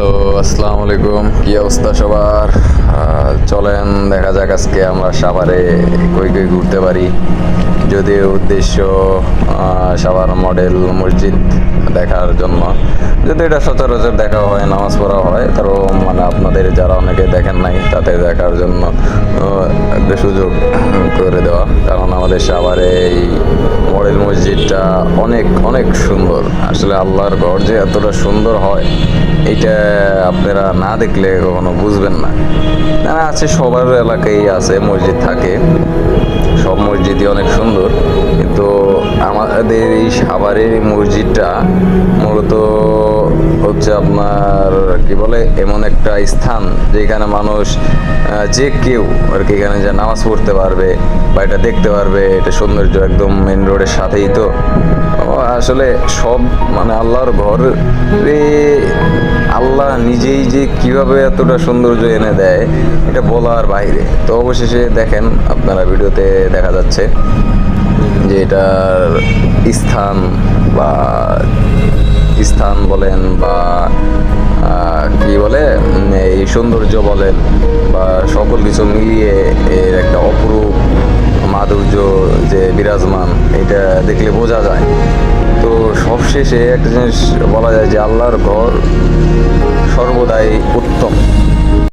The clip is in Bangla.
হ্যালো, আসসালামু আলাইকুম। কি অবস্থা সবার? চলেন, দেখা যাক আজকে আমরা সাভারে কই কই ঘুরতে পারি। যদিও উদ্দেশ্য সাভার মডেল মসজিদ দেখার জন্য। যদি এটা সচরাচর দেখা হয়, নামাজ পড়া হয়, তারও মানে আপনাদের যারা অনেকে দেখেন নাই, তাদের দেখার জন্য একটা সুযোগ করে দেওয়া। কারণ আমাদের সাভারে এই মডেল মসজিদটা অনেক অনেক সুন্দর। আসলে আল্লাহর ঘর যে এতটা সুন্দর হয়, এটা আপনারা না দেখলে কখনো বুঝবেন না। না আছে, সবার এলাকায় আছে, মসজিদ থাকে। সব মসজিদই অনেক সুন্দর। কিন্তু আমাদের এই সাভারের মসজিদটা মূলত বলে এমন একটা স্থান যেখানে মানুষ যে কেউ আর কি এখানে যে নামাজ পড়তে পারবে বা এটা দেখতে পারবে, এটা সৌন্দর্য একদম মেন রোডের সাথেই তো। আসলে সব মানে আল্লাহর ঘর আল্লাহ নিজেই যে কীভাবে এতটা সৌন্দর্য এনে দেয়, এটা বলার বাইরে। তো অবশেষে দেখেন, আপনারা ভিডিওতে দেখা যাচ্ছে যে এটার স্থান বা স্থান বলেন বা সৌন্দর্য বলেন বা সকল কিছু মিলিয়ে এর একটা অপরূপ মাধুর্য যে বিরাজমান, এটা দেখলে বোঝা যায়। তো সবশেষে একটা জিনিস বলা যায় যে আল্লাহর ঘর সর্বদাই